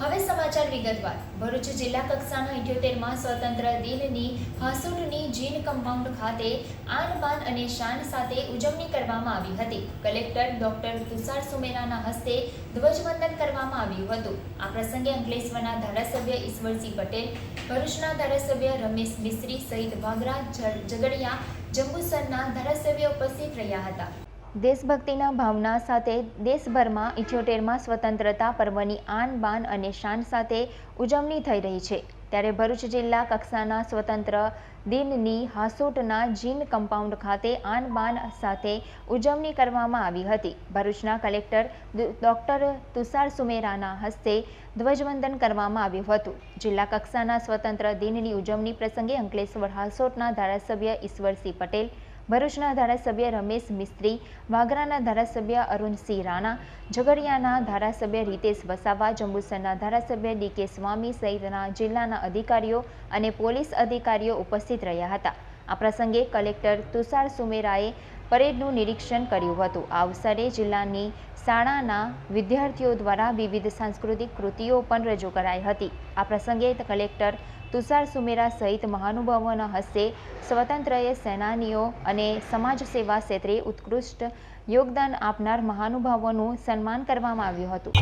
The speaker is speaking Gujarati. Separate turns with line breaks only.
હવે સમાચાર વિગતવાર. ભરૂચ જિલ્લા કક્ષાના ઇઠ્યોતેરમાં સ્વતંત્ર દિનની હાંસોટની જીન કમ્પાઉન્ડ ખાતે આન બાન અને શાન સાથે ઉજવણી કરવામાં આવી હતી. કલેક્ટર ડોક્ટર તુષાર સુમેરાના હસ્તે ધ્વજવંદન કરવામાં આવ્યું હતું. આ પ્રસંગે અંકલેશ્વરના ધારાસભ્ય ઈશ્વરસિંહ પટેલ, ભરૂચના ધારાસભ્ય રમેશ મિસ્ત્રી સહિત વાગરા ઝઘડિયા, જંબુસરના ધારાસભ્ય ઉપસ્થિત રહ્યા હતા. દેશભક્તિના ભાવના સાથે દેશભરમાં ઇઠ્યોતેરમાં સ્વતંત્રતા પર્વની આન બાન અને શાન સાથે ઉજવણી થઈ રહી છે. ત્યારે ભરૂચ જિલ્લા કક્ષાના સ્વતંત્ર દિનની હાસોટના જીન કમ્પાઉન્ડ ખાતે આન બાન સાથે ઉજવણી કરવામાં આવી હતી. ભરૂચના કલેક્ટર ડોક્ટર તુષાર સુમેરાના હસ્તે ધ્વજવંદન કરવામાં આવ્યું હતું. જિલ્લા કક્ષાના સ્વતંત્ર દિનની ઉજવણી પ્રસંગે અંકલેશ્વર હાસોટના ધારાસભ્ય ઈશ્વરસિંહ પટેલ ભરૂચના ધારાસભ્ય રમેશ મિસ્ત્રી, વાગરાના ધારાસભ્ય અરુણસિંહ રાણા, ઝઘડિયાના ધારાસભ્ય રીતેશ વસાવા, જંબુસરના ધારાસભ્ય ડીકે સ્વામી સહિતના જિલ્લાના અધિકારીઓ અને પોલીસ અધિકારીઓ ઉપસ્થિત રહ્યા હતા. આ પ્રસંગે કલેક્ટર તુષાર સુમેરાએ પરેડનું નિરીક્ષણ કર્યું હતું. આ અવસરે જિલ્લાની શાળાના વિદ્યાર્થીઓ દ્વારા વિવિધ સાંસ્કૃતિક કૃતિઓ પણ રજૂ કરાઈ હતી. આ પ્રસંગે કલેક્ટર તુષાર સુમેરા સહિત મહાનુભાવોના હસ્તે સ્વતંત્રય સેનાનીઓ અને સમાજ સેવા ક્ષેત્રે ઉત્કૃષ્ટ યોગદાન આપનાર મહાનુભાવોનું સન્માન કરવામાં આવ્યું હતું.